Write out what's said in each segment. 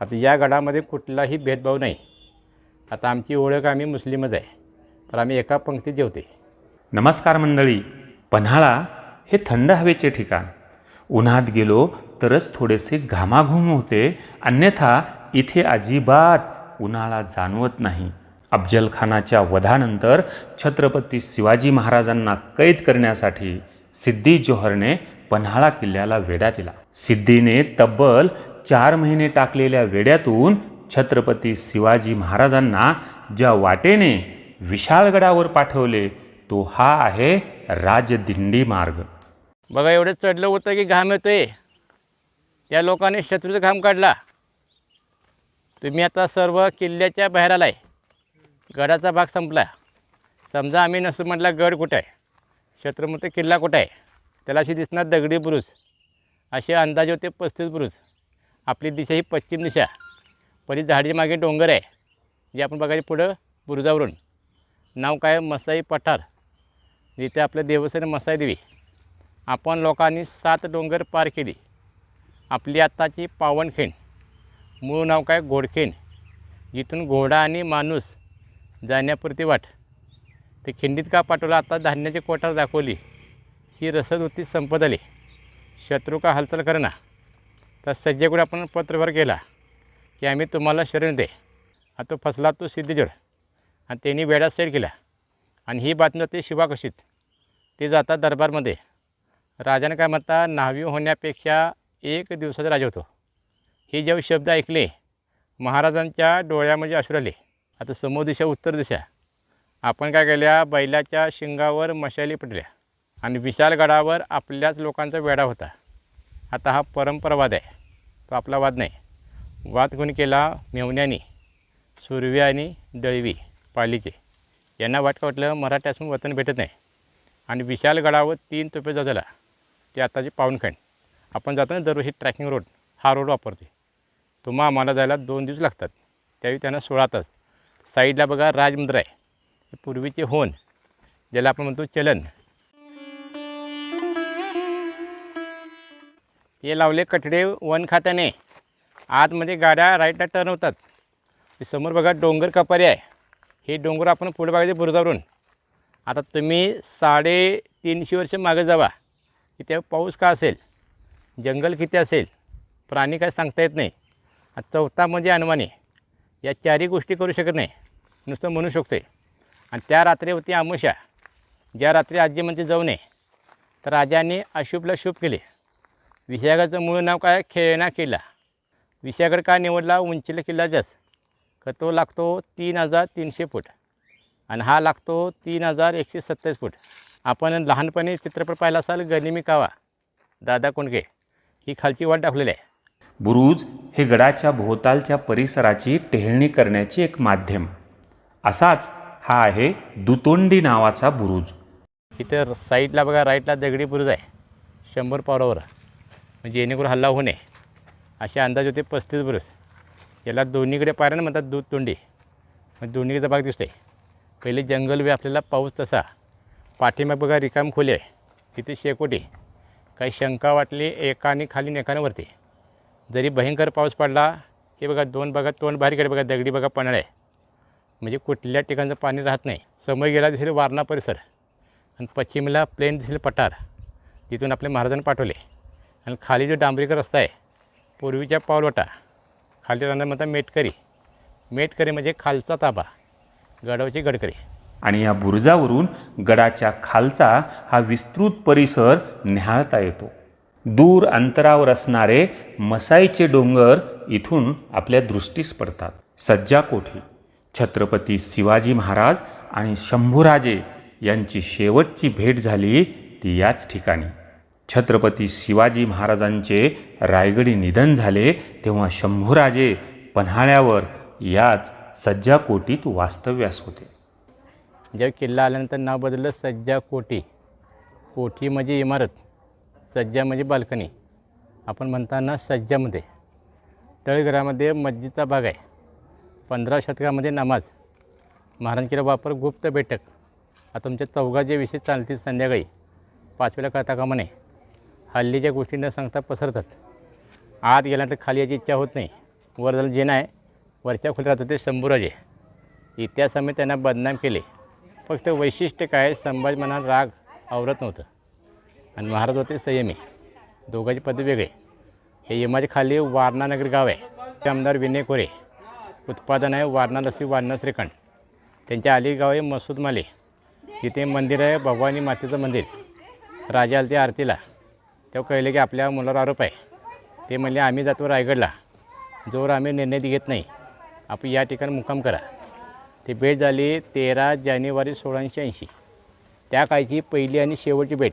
आता या गडामध्ये कुठलाही भेदभाव नाही. आता आमची ओळख आम्ही मुस्लिमच आहे. तर आम्ही एका पंक्तीत जेवते. नमस्कार मंडळी. पन्हाळा हे थंड हवेचे ठिकाण. उन्हात गेलो तरच थोडेसे घामाघूम होते. अन्यथा इथे अजिबात उन्हाळा जाणवत नाही. अफजलखानाच्या वधानंतर छत्रपती शिवाजी महाराजांना कैद करण्यासाठी सिद्धी जोहरने पन्हाळा किल्ल्याला वेढा दिला. सिद्धीने तब्बल चार महिने टाकलेल्या वेड्यातून छत्रपती शिवाजी महाराजांना ज्या वाटेने विशाळगडावर पाठवले तो हा आहे राजदिंडी मार्ग. बघा एवढं चढलं होतं की घाम येतोय. त्या लोकांनी शत्रूचा घाम काढला. तुम्ही आता सर्व किल्ल्याच्या बाहेर आलाय. गडाचा भाग संपला. समजा आम्ही नसू म्हटला गड कुठं? आहे शत्रू किल्ला कुठं? आहे त्याला अशी दिसणार दगडी बुरुज. असे अंदाजे होते पस्तीस बुरुज. आपली दिशा ही पश्चिम दिशा. पहिली झाडीच्या मागे डोंगर आहे. जे आपण बघायचे पुढं बुरुजावरून. नाव काय? मसाई पठार. जिथे आपलं देवस्थान मसाई देवी. आपण लोकांनी सात डोंगर पार केली. आपली आत्ताची पावनखेण मूळ नाव काय? घोडखेण जिथून घोडा आणि माणूस जाण्यापुरती वाट. ते खिंडीत का पाठवलं? आता धान्याची कोठार दाखवली. ही रसद होती संपत आली. शत्रू का हालचाल करणार तर सज्जेकडे आपण पत्रव्यवहार केला की आम्ही तुम्हाला शरण दे. आता तो फसला तो सिद्धीजोड. आणि त्यांनी वेळा सैल केला. आणि ही बातमी जाते शिवाकशीत ते जातात दरबारमध्ये. राजाने काय म्हणता न्हावी होण्यापेक्षा एक दिवसाचा राजा होतो. हे जेव्हा शब्द ऐकले महाराजांच्या डोळ्यामध्ये अश्रू आले. आता समोर दिशा उत्तर दिशा. आपण काय केल्या बैलाच्या शिंगावर मशाली पडल्या. आणि विशाल गडावर आपल्याच लोकांचा वेढा होता. आता हा परंपरावाद आहे. तो आपला वाद नाही. वाद कोणी केला? मेवण्यानी सुरवी आणि दळवी पालीचे यांना वाटतं वाटलं मराठ्यासून वतन भेटत नाही. आणि विशाल गडावर तीन तोफे झाला ते आत्ताचे पावनखंड आपण जातो ना दरवर्षी ट्रॅकिंग रोड हा रोड वापरतो तुम्हा आम्हाला जायला दोन दिवस लागतात. त्यावेळी त्यांना सोळा तास. साईडला बघा राजमुद्र आहे. पूर्वीचे होन ज्याला आपण म्हणतो चलन. हे लावले कठडे वन खात्याने. आतमध्ये गाड्या राईटला टर्न होतात. समोर बघा डोंगर कपारी आहे. हे डोंगर आपण पुढे बघायचे बुरुजावरून. आता तुम्ही साडेतीनशे वर्ष मागे जावा. इथे पाऊस का असेल? जंगल किती असेल? प्राणी काय सांगता येत नाही. चौथा म्हणजे अनुमानी या चारही गोष्टी करू शकत नाही. नुसतं म्हणू शकतोय. आणि त्या रात्री होती आमुषा ज्या रात्री आजी म्हणजे जाऊ नये. तर राजाने अशुभला शुभ केले. विशाखाचं मूळ नाव काय? खेळणा किल्ला. विशागड का निवडला? उंचीला किल्ला जास्त का तो लागतो तीन हजार तीनशे फूट. आणि हा लागतो तीन हजार एकशे सत्तावीस फूट. आपण लहानपणी चित्रपट पाहिला असाल गनिमी कावा. दादा कोंडके ही खालची वाट दाखवलेली आहे. बुरुज हे गडाच्या भोवतालच्या परिसराची टेहळणी करण्याचे एक माध्यम. असाच हा आहे दुतोंडी नावाचा बुरुज. इथं साईडला बघा राईटला दगडी बुरुज आहे. शंभर पावरावर म्हणजे जेणेकरून हल्ला होऊ नये. असे अंदाज होते पस्तीस बुरुज. याला दोन्हीकडे पायऱ्या म्हणतात दूध तोंडी. मग दोन्हीकडे भाग दिसतोय. पहिले जंगल वे आपल्याला पाऊस तसा. पाठीमा बघा रिकाम खोली आहे. तिथे शेकोटी. काही शंका वाटली एकाने खाली आणि वरती. जरी भयंकर पाऊस पडला की बघा दोन बघा तोंड बारीकडे बघा दगडी बघा पन्हाळ. आहे म्हणजे कुठल्या ठिकाणचं पाणी राहत नाही. समय गेला दिसेल वारणा परिसर. आणि पश्चिमेला प्लेन दिसेल पठार. तिथून आपले महाराजांनी पाठवले. आणि खाली जो डांबरीकर रस्ता आहे पूर्वीच्या पावलोटा खाली राहणार म्हणतात मेटकरी. मेटकरी म्हणजे खालचा ताबा गडावची गडकरी. आणि या बुरुजावरून गडाच्या खालचा हा विस्तृत परिसर न्याहाळता येतो. दूर अंतरावर असणारे मसाईचे डोंगर इथून आपल्या दृष्टीस पडतात. सज्जा कोठी छत्रपती शिवाजी महाराज आणि शंभूराजे यांची शेवटची भेट झाली ती याच ठिकाणी. छत्रपती शिवाजी महाराजांचे रायगडी निधन झाले तेव्हा शंभूराजे पन्हाळ्यावर याच सज्जा कोटीत वास्तव्यास होते. जेव्हा किल्ला आल्यानंतर नाव बदललं सज्जा कोटी. कोठी म्हणजे इमारत सज्जा म्हणजे बाल्कनी. आपण म्हणताना सज्जामध्ये. तळघरामध्ये मस्जिदचा भाग आहे. पंधरा शतकामध्ये नमाज. महाराज केला वापर गुप्त बैठक आता तुमच्या चौघा जे विषय चालतील संध्याकाळी. पाचवेला कळता कामा नये. हल्लीच्या गोष्टी न सांगता पसरतात. आत गेल्यानंतर खाली याची इच्छा होत नाही. वर झालं जे नाही वरच्या खोली राहत होते शंभूराजे. इतिहासामध्ये त्यांना बदनाम केले. फक्त वैशिष्ट्य काय संभाजी मनात राग आवरत नव्हतं. आणि महाराज होते संयमी. दोघांची पद वेगळे. हे यमाच्या खाली वारणानगर गाव आहे. ते आमदार विनय कोरे. उत्पादन आहे वारणा लस्सी वारणा श्रीखंड. त्यांच्या आली गाव आहे मसूद माले तिथे मंदिर आहे भवानी मातेचं मंदिर. राजा आलती आरतीला. तेव्हा कळले की आपल्या मुलावर आरोप आहे. ते म्हणले आम्ही जातो रायगडला. जोर आम्ही निर्णय घेत नाही. आपण या ठिकाणी मुक्काम करा. ती भेट झाली तेरा जानेवारी सोळाशे ऐंशी. त्या काळची पहिली आणि शेवटची भेट.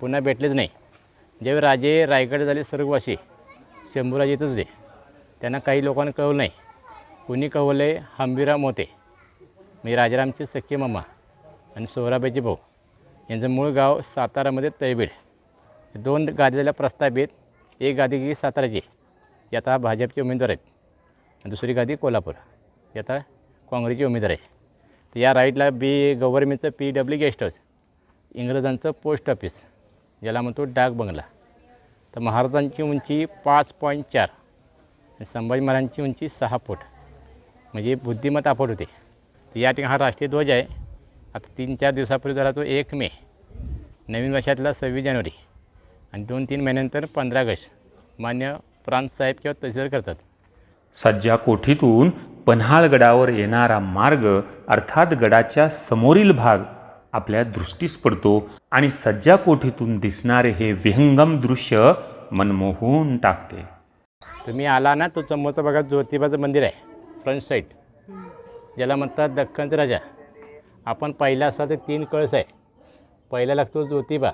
पुन्हा भेटलेच नाही. ज्यावेळी राजे रायगड झाले सर्ववासी शंभूराजे येतच होते. त्यांना काही लोकांना कळवलं नाही. कुणी कळवलं? आहे होते मोते. म्हणजे राजारामचे सख्खे मामा आणि सोहराबाईचे भाऊ. यांचं मूळ गाव सातारामध्ये तैबीड दोन गादीला प्रस्तावित. एक गादी की साताराची. ही आता भाजपचे उमेदवार आहेत. दुसरी गादी कोल्हापूर. ही आता काँग्रेसचे उमेदवार आहे तर या राईटला बी गव्हर्नमेंटचं पी डब्ल्यू गेस्ट हाऊस इंग्रजांचं पोस्ट ऑफिस ज्याला म्हणतो डाक बंगला. तर महाराजांची उंची पाच पॉईंट चार आणि संभाजी महाराजांची उंची सहा फूट. म्हणजे बुद्धिमत्ता आपट होते. तर या ठिकाणी हा राष्ट्रीय ध्वज आहे. आता तीन चार दिवसापूर्वी झाला तो एक मे. नवीन वर्षातला सव्वीस जानेवारी. आणि दोन तीन महिन्यानंतर पंधरा ऑगस्ट मान्य प्रांत साहेब किंवा तहसीलदार करतात. सज्जा कोठीतून पन्हाळगडावर येणारा मार्ग अर्थात गडाच्या समोरील भाग आपल्या दृष्टीस पडतो आणि सज्जा कोठीतून दिसणारे हे विहंगम दृश्य मनमोहून टाकते. तुम्ही आला ना तो समोरचा बघा ज्योतिबाचं मंदिर आहे फ्रंट साईड ज्याला म्हणतात दख्खनचा राजा. आपण पहिला असा तर तीन कळस आहे. पहिला लागतो ज्योतिबा.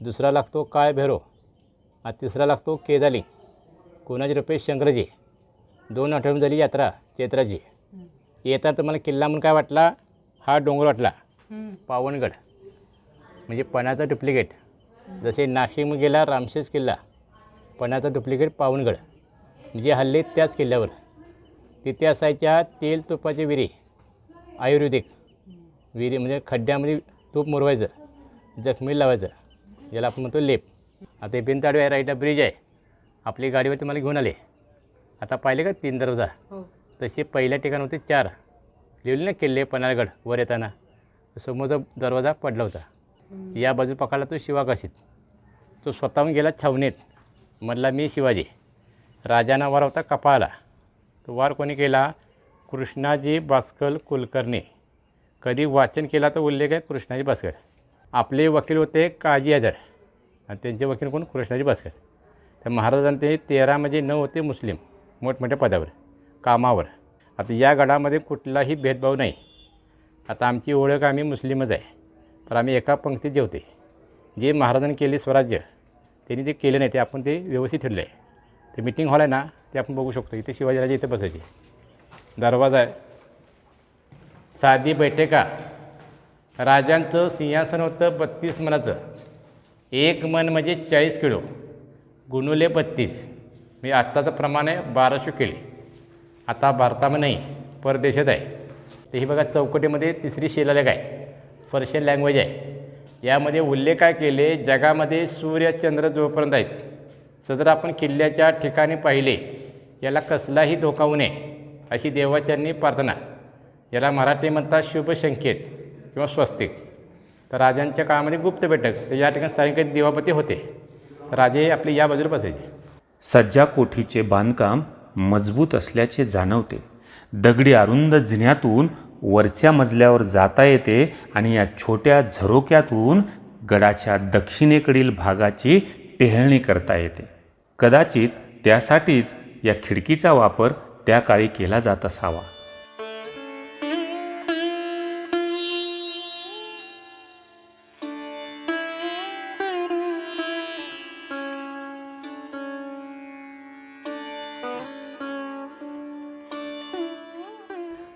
दुसरा लागतो काळ भैरव आणि तिसरा लागतो केदाली. कोणाचे रुपये शंकरजी? दोन आठवडी झाली यात्रा चैत्राची. येता तुम्हाला किल्ला म्हणून काय वाटला? हा डोंगर वाटला. पावनगड. म्हणजे पणाचा डुप्लिकेट जसे नाशिकमध्ये गेला रामशेष किल्ला. पणाचा डुप्लिकेट पावनगड. जे हल्ले त्याच किल्ल्यावर. तिथे असायच्या तेल तुपाचे विरी आयुर्वेदिक. विहिरी म्हणजे खड्ड्यामध्ये तूप मुरवायचं. जखमी लावायचं. ज्याला आपण म्हणतो लेप. आता हे बिनताडू आहे राईटला ब्रिज आहे. आपली गाडीवर तुम्हाला घेऊन आले. आता पाहिले का तीन दरवाजा? तसे पहिल्या ठिकाण होते चार. लिहिले ना किल्ले पन्हाळगड वर येताना. समोरचा दरवाजा पडला होता. या बाजू पकडला तो शिवाकाशीत. तो स्वतःहून गेला छावणीत. म्हणला मी शिवाजी. राजाना वार होता कपाळाला. तो वार कोणी केला? कृष्णाजी भास्कर कुलकर्णी. कधी वाचन केला तर उल्लेख आहे कृष्णाजी भास्कर. आपले वकील होते काजी आदर. आणि त्यांचे वकील कोण? कृष्णाजी भास्कर. तर महाराजांचे तेरा म्हणजे नऊ होते मुस्लिम मोठमोठ्या पदावर कामावर. आता या गडामध्ये कुठलाही भेदभाव नाही. आता आमची ओळख आम्ही मुस्लिमच आहे. पण आम्ही एका पंक्तीत जेवते. जे महाराजांनी केले स्वराज्य त्यांनी ते केलं नाही ते आपण ते व्यवस्थित ठेवलं आहे ते मिटिंग हॉल आहे ना ते आपण बघू शकतो. इथे शिवाजीराजे इथे बसायचे. दरवाजा आहे साधी बैठका राजांचं सिंहासन होतं बत्तीस मनाचं. एक मन म्हणजे चाळीस किलो. गुणुले बत्तीस. मी आत्ताचं प्रमाण आहे बाराशे किलो. आता भारतामध्ये नाही परदेशात आहे. तर ही बघा चौकटीमध्ये तिसरी शिलालेख आहे. पर्शियन लँग्वेज आहे. यामध्ये उल्लेख काय केले? जगामध्ये सूर्य चंद्र जोपर्यंत आहेत. सदर आपण किल्ल्याच्या ठिकाणी पाहिले याला कसलाही धोका होऊ नये अशी देवाच्यांनी प्रार्थना. याला मराठी म्हणतात शुभ संकेत किंवा स्वस्तिक. तर राजांच्या काळामध्ये गुप्त बैठक तर या ठिकाणी सायंकाळी दिवापती होते. तर राजे आपले या बाजूला बसायचे. सज्जा कोठीचे बांधकाम मजबूत असल्याचे जाणवते. दगडी अरुंद जिन्यातून वरच्या मजल्यावर जाता येते आणि या छोट्या झरोक्यातून गडाच्या दक्षिणेकडील भागाची टेहळणी करता येते. कदाचित त्यासाठीच या खिडकीचा वापर त्या काळी केला जात असावा.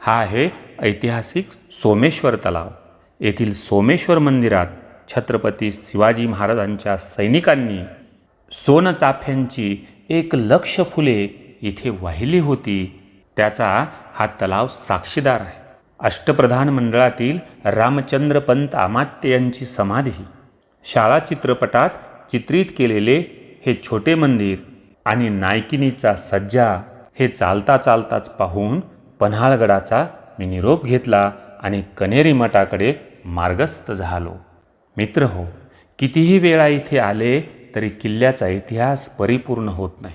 हा आहे ऐतिहासिक सोमेश्वर तलाव. येथील सोमेश्वर मंदिरात छत्रपती शिवाजी महाराजांच्या सैनिकांनी सोनचाफ्यांची एक लक्ष फुले इथे वाहिली होती. त्याचा हा तलाव साक्षीदार आहे. अष्टप्रधान मंडळातील रामचंद्र पंत यांची समाधी शाळा चित्रपटात चित्रित केलेले हे छोटे मंदिर आणि नायकिनीचा सज्जा हे चालता चालताच पाहून पन्हाळगडाचा मी निरोप घेतला आणि कनेरी मठाकडे मार्गस्थ झालो. मित्र हो कितीही वेळा इथे आले तरी किल्ल्याचा इतिहास परिपूर्ण होत नाही.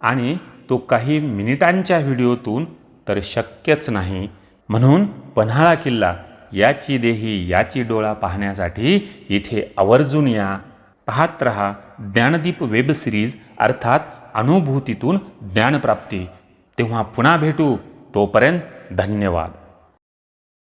आणि तो काही मिनिटांच्या व्हिडिओतून तर शक्यच नाही. म्हणून पन्हाळा किल्ला याची देही याची डोळा पाहण्यासाठी इथे आवर्जून या. पाहत रहा ज्ञानदीप वेब सिरीज अर्थात अनुभूतीतून ज्ञानप्राप्ती. तेव्हा पुन्हा भेटू. तोपर्यंत धन्यवाद.